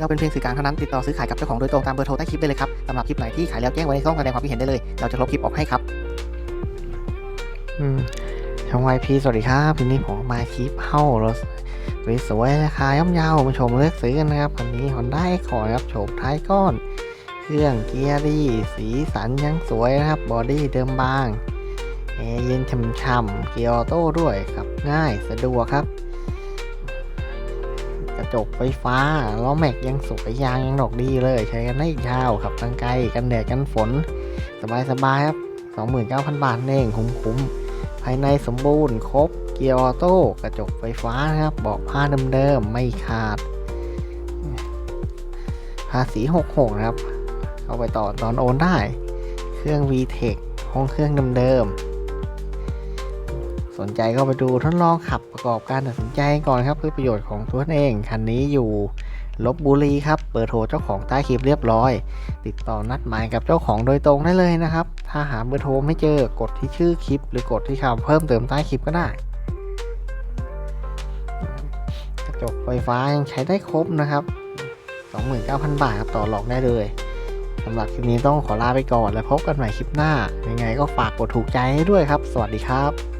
เราเป็นเพียงสื่อกลางเท่านั้นติดต่อซื้อขายกับเจ้าของโดยตรงตามเบอร์โทรใต้คลิปได้เลยครับสำหรับคลิปไหนที่ขายแล้วแจ้งไว้ในช่องแสดงความคิดเห็นได้เลย เราจะลบคลิปออกให้ครับอืมช่องวพีสวัสดีครับวันนี้ผมมาคลิปเฮ้ารถสวยๆราคาย่อมเยาวมาชมเลือกซื้อกันนะครับวันนี้ Honda Accord ครับโฉมท้ายก้อน เครื่องเกียร์ดี สีสันยังสวยนะครับบอดี้เดิมบางแอร์เย็นช่ำๆเกียร์ออโต้ด้วยขับง่ายสะดวกครับ จกไฟฟ้าล้อแม็กยังสวยยางยังดอกดีเลย ใช้กันได้ยาวขับทางไกลกันแดดกันฝน สบายๆครับ 29,000 บาทเองคุ้มๆภายในสมบูรณ์ครบ เกียร์ออโต้กระจกไฟฟ้านะครับเบาะผ้าเดิมๆไม่ขาด ภาษี66นะครับ เอาไปต่อตอนโอนได้ เครื่อง VTEC ห้องเครื่องเดิมๆ สนใจก็ไปดูทดลองขับประกอบการตัดสินใจก่อนครับเพื่อประโยชน์ของตัวเอง คันนี้อยู่ลบบุรีครับเบอร์โทรเจ้าของใต้คลิปเรียบร้อย ติดต่อนัดหมายกับเจ้าของโดยตรงได้เลยนะครับ ถ้าหาเบอร์โทรไม่เจอกดที่ชื่อคลิป หรือกดที่คำเพิ่มเติมใต้คลิปก็ได้ กระจกไฟฟ้ายังใช้ได้ครบนะครับ 29,000 บาทครับต่อหลอกได้เลยสำหรับคลิปนี้ต้องขอลาไปก่อน แล้วพบกันใหม่คลิปหน้า ยังไงก็ฝากกดถูกใจให้ด้วยครับ สวัสดีครับ